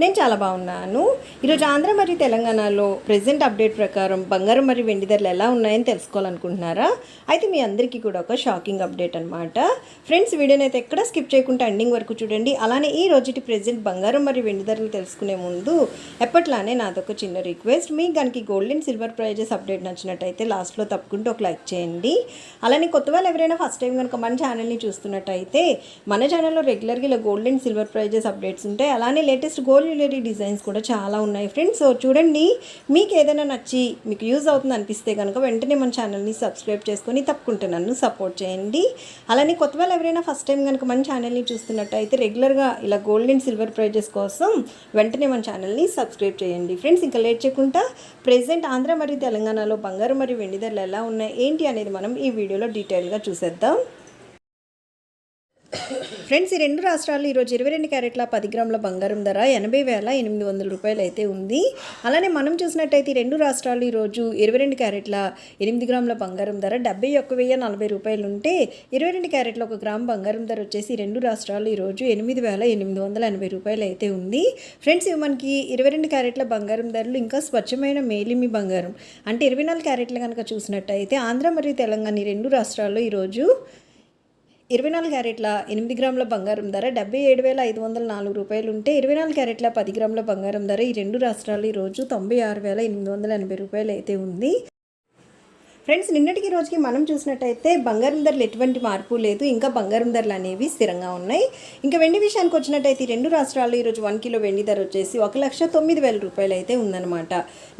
నేను చాలా బాగున్నాను. ఈరోజు ఆంధ్ర మరియు తెలంగాణలో ప్రజెంట్ అప్డేట్ ప్రకారం బంగారం మరియు వెండి ధరలు ఎలా ఉన్నాయని తెలుసుకోవాలనుకుంటున్నారా? అయితే మీ అందరికీ కూడా ఒక షాకింగ్ అప్డేట్ అనమాట ఫ్రెండ్స్ వీడియోని అయితే ఎక్కడ స్కిప్ చేయకుండా ఎండింగ్ వరకు చూడండి. అలానే ఈ రోజుటి ప్రజెంట్ బంగారం మరియు వెండి ధరలు తెలుసుకునే ముందు ఎప్పట్లానే నాదొక చిన్న రిక్వెస్ట్ మీకు కనుక gold and silver prices update నచ్చినట్టయితే లాస్ట్లో తప్పుకుంటూ ఒక లైక్ చేయండి. అలానే కొత్త వాళ్ళు ఎవరైనా ఫస్ట్ టైం కనుక మన ఛానల్ని చూస్తున్నట్టయితే మన ఛానల్లో రెగ్యులర్గా ఇలా gold and silver prices updates ఉంటాయి. అలానే లేటెస్ట్ గోల్డ్ జ్యువెలరీ డిజైన్స్ కూడా చాలా ఉన్నాయి ఫ్రెండ్స్. సో చూడండి మీకు ఏదైనా నచ్చి మీకు యూజ్ అవుతుంది అనిపిస్తే కనుక వెంటనే మన ఛానల్ని సబ్స్క్రైబ్ చేసుకొని తప్పకుండా నన్ను సపోర్ట్ చేయండి. అలానే కొత్త వాళ్ళు ఎవరైనా ఫస్ట్ టైం కనుక మన ఛానల్ని చూస్తున్నట్టయితే రెగ్యులర్గా ఇలా గోల్డ్ అండ్ సిల్వర్ ప్రైజెస్ కోసం వెంటనే మన ఛానల్ని సబ్స్క్రైబ్ చేయండి. ఫ్రెండ్స్ ఇంకా లేట్ చేయకుండా ప్రెసెంట్ ఆంధ్ర మరియు తెలంగాణలో బంగారం మరియు వెండి ధరలు ఎలా ఉన్నాయి ఏంటి అనేది మనం ఈ వీడియోలో డీటెయిల్గా చూసేద్దాం. ఫ్రెండ్స్ ఈ రెండు రాష్ట్రాలు ఈరోజు ఇరవై రెండు క్యారెట్ల పది గ్రాముల బంగారం ధర ఎనభై వేల ఎనిమిది వందల రూపాయలు అయితే ఉంది. అలానే మనం చూసినట్టయితే ఈ రెండు రాష్ట్రాలు ఈరోజు ఇరవై రెండు క్యారెట్ల ఎనిమిది గ్రాముల బంగారం ధర డెబ్బై ఒక్క వెయ్యి నలభై రూపాయలు ఉంటే ఇరవై రెండు క్యారెట్ల ఒక గ్రామ్ బంగారం ధర వచ్చేసి రెండు రాష్ట్రాలు ఈరోజు ఎనిమిది వేల ఎనిమిది వందల ఎనభై రూపాయలు అయితే ఉంది. ఫ్రెండ్స్ ఇవి మనకి ఇరవై రెండు క్యారెట్ల బంగారం ధరలు ఇంకా స్వచ్ఛమైన మేలిమి బంగారం. అంటే ఇరవై నాలుగు క్యారెట్లు కనుక చూసినట్టయితే ఆంధ్ర మరియు తెలంగాణ ఈ రెండు రాష్ట్రాల్లో ఈరోజు ఇరవై నాలుగు క్యారెట్ల ఎనిమిది గ్రాముల బంగారం ధర డెబ్బై ఏడు వేల ఐదు వందల నాలుగు రూపాయలు ఉంటే ఇరవై నాలుగు క్యారెట్ల పది గ్రాముల బంగారం ధర ఈ రెండు రాష్ట్రాలు ఈరోజు తొంభై ఆరు వేల ఎనిమిది వందల ఎనభై రూపాయలు అయితే ఉంది. ఫ్రెండ్స్ నిన్నటికి రోజుకి మనం చూసినట్టయితే బంగారం ధరలు ఎటువంటి మార్పు లేదు. ఇంకా బంగారం ధరలు అనేవి స్థిరంగా ఉన్నాయి. ఇంకా వెండి విషయానికి వచ్చినట్టయితే ఈ రెండు రాష్ట్రాల్లో ఈరోజు వన్ కిలో వెండి ధర వచ్చేసి ఒక లక్ష తొమ్మిది వేల రూపాయలు అయితే ఉందన్నమాట.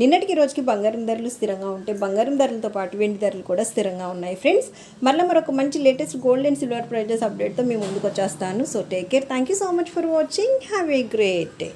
నిన్నటికి రోజుకి బంగారం ధరలు స్థిరంగా ఉంటే బంగారం ధరలతో పాటు వెండి ధరలు కూడా స్థిరంగా ఉన్నాయి. ఫ్రెండ్స్ మళ్ళీ మరొక మంచి latest gold and silver prices అప్డేట్తో మేము ముందుకు వచ్చేస్తాను. So take care thank you so much for watching have a great day